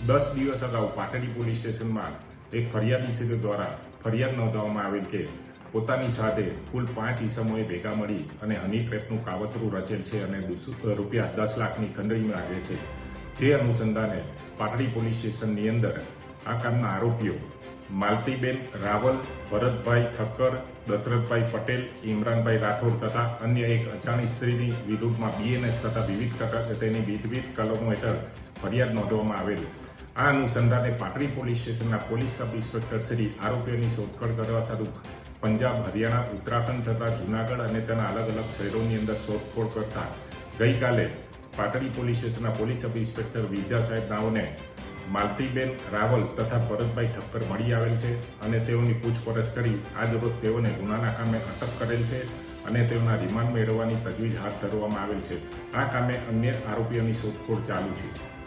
દસ દિવસ અગાઉ પાટડી પોલીસ સ્ટેશનમાં એક ફરિયાદી સિદ્ધ દ્વારા ફરિયાદ નોંધવામાં આવેલ કે પોતાની સાથે કુલ પાંચ ઈસમોએ ભેગા મળી અને હની ટ્રેપનું કાવતરું રચેલ છે અને રૂપિયા દસ લાખની ખંડણી માગે છે. જે અનુસંધાને પાટડી પોલીસ સ્ટેશનની અંદર આ કામના આરોપીઓ માલતીબેન રાવલ, ભરતભાઈ ઠક્કર, દશરથભાઈ પટેલ, ઇમરાનભાઈ રાઠોડ તથા અન્ય એક અજાણી સ્ત્રીની વિરુદ્ધમાં બીએનએસ તથા વિવિધ તેની વિવિધ કલમો હેઠળ ફરિયાદ નોંધવામાં આવેલ આ અનુસંધાને પાટડી પોલીસ સ્ટેશનના પોલીસ સબ ઇન્સ્પેક્ટર શ્રી આરોપીઓની શોધખોળ કરવા સારું પંજાબ, હરિયાણા, ઉત્તરાખંડ તથા જુનાગઢ અને તેના અલગ અલગ શહેરોની અંદર શોધખોળ કરતા ગઈકાલે પાટડી પોલીસ સ્ટેશનના પોલીસ સબ ઇન્સ્પેક્ટર વિદ્યા સાહેબ નાઓને માલતીબેન રાવલ તથા ભરતભાઈ ઠક્કર મળી આવેલ છે અને તેઓની પૂછપરછ કરી આજરોજ તેઓને ગુનાના કામે અટક કરેલ છે અને તેઓના રિમાન્ડ મેળવવાની તજવીજ હાથ ધરવામાં આવેલ છે. આ કામે અન્ય આરોપીઓની શોધખોળ ચાલુ છે.